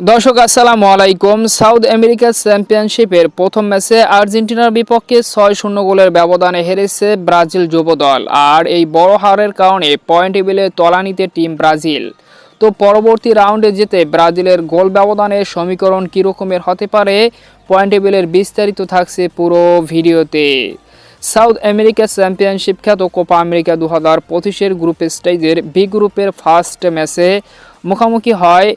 দর্শক, আসসালামু আলাইকুম। সাউথ আমেরিকা চ্যাম্পিয়নশিপের প্রথম ম্যাচে আর্জেন্টিনার বিপক্ষে ছয় শূন্য গোলের ব্যবধানে হেরেছে ব্রাজিল যুব দল আর এই বড় হারের কারণে পয়েন্ট টেবিলে তলানিতে টিম ব্রাজিল। তো পরবর্তী রাউন্ডে যেতে ব্রাজিলের গোল ব্যবধানের সমীকরণ কীরকমের হতে পারে, পয়েন্ট টেবিলের বিস্তারিত থাকছে পুরো ভিডিওতে। সাউথ আমেরিকা চ্যাম্পিয়নশিপ খ্যাত কোপা আমেরিকা দু হাজার পঁচিশের গ্রুপ স্টেজের বি গ্রুপের ফার্স্ট ম্যাচে মুখোমুখি হয়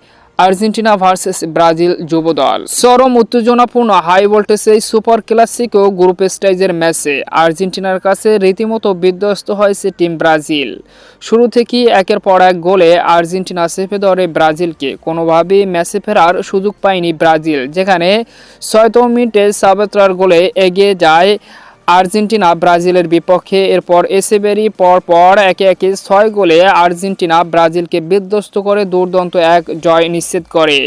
আর্জেন্টিনা ভার্সেস ব্রাজিল যুব দল। চরম উত্তেজনাপূর্ণ high voltage super clasico group স্টেজের ম্যাচে আর্জেন্টিনার কাছে রীতিমতো বিধ্বস্ত হয়েছে টিম ব্রাজিল। শুরু থেকেই একের পর এক গোলে আর্জেন্টিনা চেপে ধরে ব্রাজিলকে। কোনোভাবেই ম্যাচে ফেরার সুযোগ পায়নি ব্রাজিল, যেখানে ছয়তম মিনিটে সাবেত্রার গোলে এগিয়ে যায় আর্জেন্টিনা ব্রাজিলের বিপক্ষে। এরপর এসেবেরি পর একে একে ছয় গোলে আর্জেন্টিনা ব্রাজিলকে বিধ্বস্ত করে দুর্দান্ত এক জয় নিশ্চিত করে।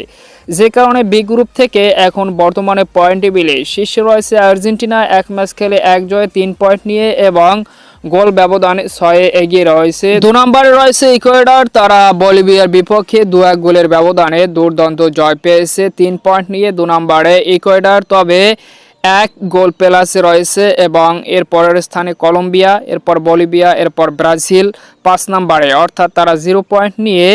যে কারণে বি গ্রুপ থেকে এখন বর্তমানে পয়েন্ট টেবিলে। শীর্ষে রয়েছে আর্জেন্টিনা, এক ম্যাচ খেলে এক জয়ে তিন পয়েন্ট নিয়ে এবং গোল ব্যবধান ছয়ে এগিয়ে রয়েছে। দু নম্বরে রয়েছে ইকুয়েডর, তারা বলিভিয়ার বিপক্ষে দু এক গোলের ব্যবধানে দুর্দান্ত জয় পেয়েছে, তিন পয়েন্ট নিয়ে দু নম্বরে ইকুয়েডর। তবে এক গোল প্লাসে রয়েছে এবং এর পরের স্থানে কলম্বিয়া এরপর বলিভিয়া এরপর ব্রাজিল পাঁচ নাম্বারে। অর্থাৎ তারা জিরো পয়েন্ট নিয়ে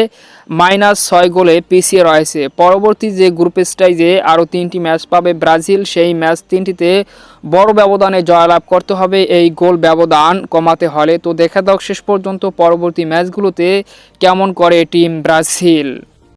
মাইনাস ছয় গোলে পিছিয়ে রয়েছে। পরবর্তী যে গ্রুপ স্টাইজে আরও তিনটি ম্যাচ পাবে ব্রাজিল, সেই ম্যাচ তিনটিতে বড় ব্যবধানে জয়লাভ করতে হবে। এই গোল ব্যবধান কমাতে হলে। তো দেখা দাও শেষ পর্যন্ত পরবর্তী ম্যাচগুলোতে কেমন করে টিম ব্রাজিল।